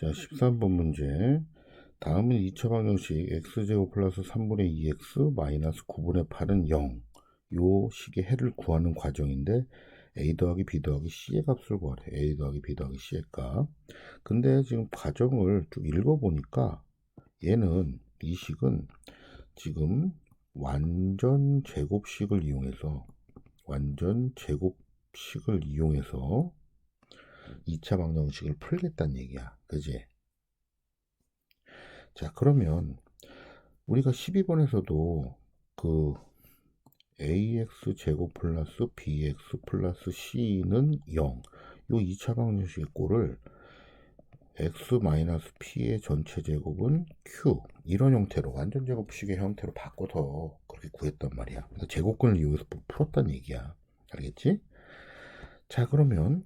자, 13번 문제. 다음은 2차 방정식 x제곱 플러스 3분의 2x 마이너스 9분의 8은 0. 요 식의 해를 구하는 과정인데 a 더하기 b 더하기 c의 값을 구하래. a 더하기 b 더하기 c의 값. 근데 지금 과정을 쭉 읽어보니까 얘는 이 식은 지금 완전 제곱식을 이용해서 완전 제곱식을 이용해서 2차 방정식을 풀겠다는 얘기야. 그지? 자, 그러면 우리가 12번에서도 그 ax 제곱 플러스 bx 플러스 c는 0. 요 2차 방정식의 꼴을 x 마이너스 p의 전체 제곱은 q 이런 형태로 완전 제곱식의 형태로 바꿔서 그렇게 구했단 말이야. 그래서 제곱근을 이용해서 풀었다는 얘기야. 알겠지? 자 그러면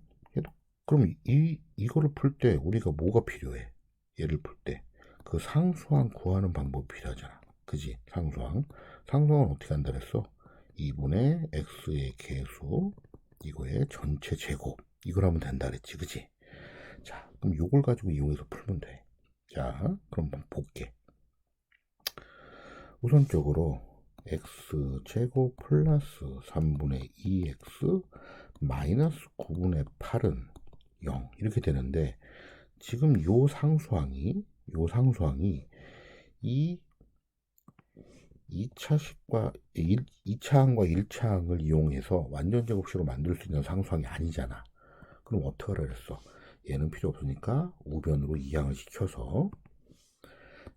그럼 이 이거를 풀 때 우리가 뭐가 필요해? 얘를 풀 때 그 상수항 구하는 방법이 필요하잖아. 그지? 상수항. 상수항은 어떻게 한다 그랬어? 2분의 x의 개수 이거의 전체 제곱 이걸 하면 된다 그랬지. 그지? 자, 그럼 요걸 가지고 이용해서 풀면 돼. 자, 그럼 한번 볼게. 우선적으로 x제곱 플러스 3분의 2x 마이너스 9분의 8은 0 이렇게 되는데 지금 요 상수항이 요 상수항이 이 2차식과 1, 2차항과 1차항을 이용해서 완전 제곱식으로 만들 수 있는 상수항이 아니잖아. 그럼 어떻게 하라 그랬어? 얘는 필요 없으니까 우변으로 이항을 시켜서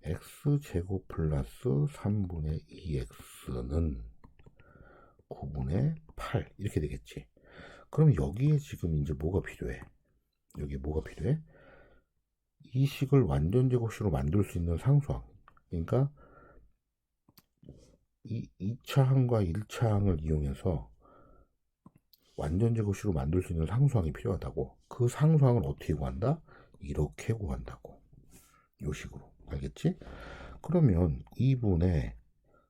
x제곱 플러스 3분의 2x는 9분의 8 이렇게 되겠지. 그럼 여기에 지금 이제 뭐가 필요해? 여기 뭐가 필요해? 이 식을 완전 제곱식으로 만들 수 있는 상수항. 그러니까 이 2차항과 1차항을 이용해서 완전 제곱식으로 만들 수 있는 상수항이 필요하다고. 그 상수항을 어떻게 구한다? 이렇게 구한다고. 요 식으로. 알겠지? 그러면 2분의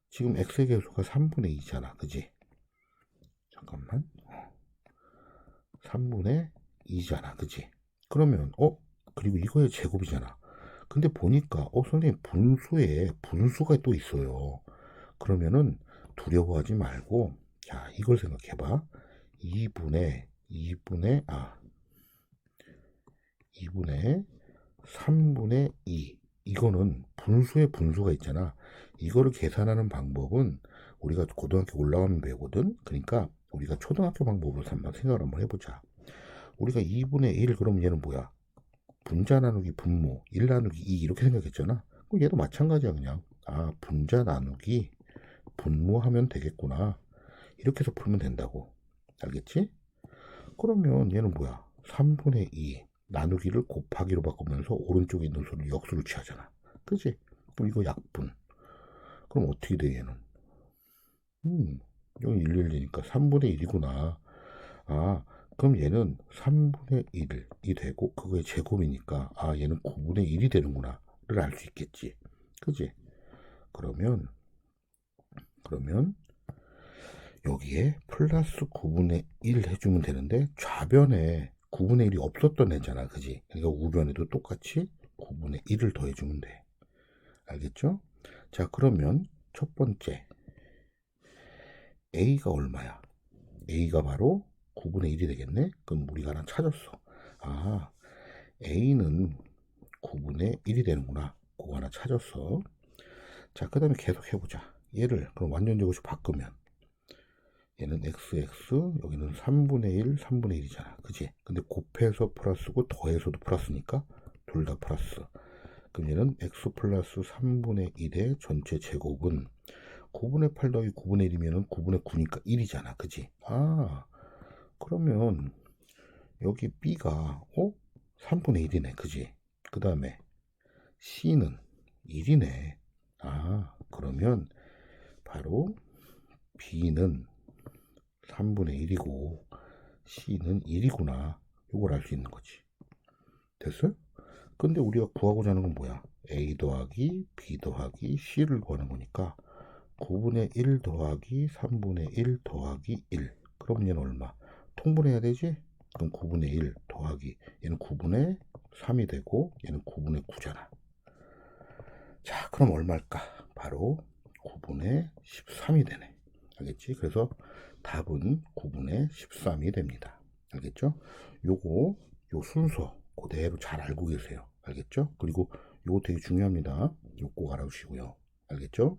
지금 x의 개수가 3분의 2잖아. 그지? 잠깐만. 3분의 2잖아. 그지? 그러면 어? 그리고 이거의 제곱이잖아. 근데 보니까 어 선생님 분수에 분수가 또 있어요. 그러면은 두려워하지 말고 자 이걸 생각해봐. 2분의 2분의 아 2분의 3분의 2 이거는 분수의 분수가 있잖아. 이거를 계산하는 방법은 우리가 고등학교 올라가면 배우거든. 그러니까 우리가 초등학교 방법으로 한번 생각을 한번 해보자. 우리가 2분의 1 그럼 얘는 뭐야? 분자 나누기 분모 1 나누기 2 이렇게 생각했잖아. 그럼 얘도 마찬가지야 그냥. 아 분자 나누기 분모하면 되겠구나. 이렇게 해서 풀면 된다고. 알겠지? 그러면 얘는 뭐야? 3분의 2 나누기를 곱하기로 바꾸면서 오른쪽에 있는 수를 역수로 취하잖아. 그지? 그럼 이거 약분. 그럼 어떻게 돼 얘는? 음, 여기 1, 1이니까 3분의 1이구나. 아, 그럼 얘는 3분의 1이 되고 그거의 제곱이니까 아 얘는 9분의 1이 되는구나를 알 수 있겠지. 그지? 그러면 그러면 여기에 플러스 9분의 1 해주면 되는데 좌변에 9분의 1이 없었던 애잖아. 그지? 그러니까 우변에도 똑같이 9분의 1을 더해주면 돼. 알겠죠? 자 그러면 첫 번째 A가 얼마야? A가 바로 9분의 1이 되겠네? 그럼 우리가 하나 찾았어. 아, A는 9분의 1이 되는구나. 그거 하나 찾았어. 자, 그 다음에 계속 해보자. 얘를, 그럼 완전 제곱식 바꾸면. 얘는 XX, 여기는 3분의 1, 3분의 1이잖아. 그지? 근데 곱해서 플러스고 더해서도 플러스니까 둘 다 플러스. 그럼 얘는 X 플러스 3분의 1의 전체 제곱은 9분의 8 더하기 9분의 1이면 9분의 9니까 1이잖아. 그지? 아, 그러면 여기 B가 어? 3분의 1이네. 그지? 그 다음에 C는 1이네. 아, 그러면 바로 B는 3분의 1이고 C는 1이구나. 이걸 알 수 있는 거지. 됐어요? 근데 우리가 구하고자 하는 건 뭐야? A 더하기 B 더하기 C를 구하는 거니까 9분의 1 더하기 3분의 1 더하기 1. 그럼 얘는 얼마? 통분해야 되지? 그럼 9분의 1 더하기 얘는 9분의 3이 되고 얘는 9분의 9잖아. 자, 그럼 얼마일까? 바로 9분의 13이 되네. 알겠지? 그래서 답은 9분의 13이 됩니다. 알겠죠? 요거, 요 순서 그대로 잘 알고 계세요. 알겠죠? 그리고 요거 되게 중요합니다. 요거 알아두시고요. 알겠죠?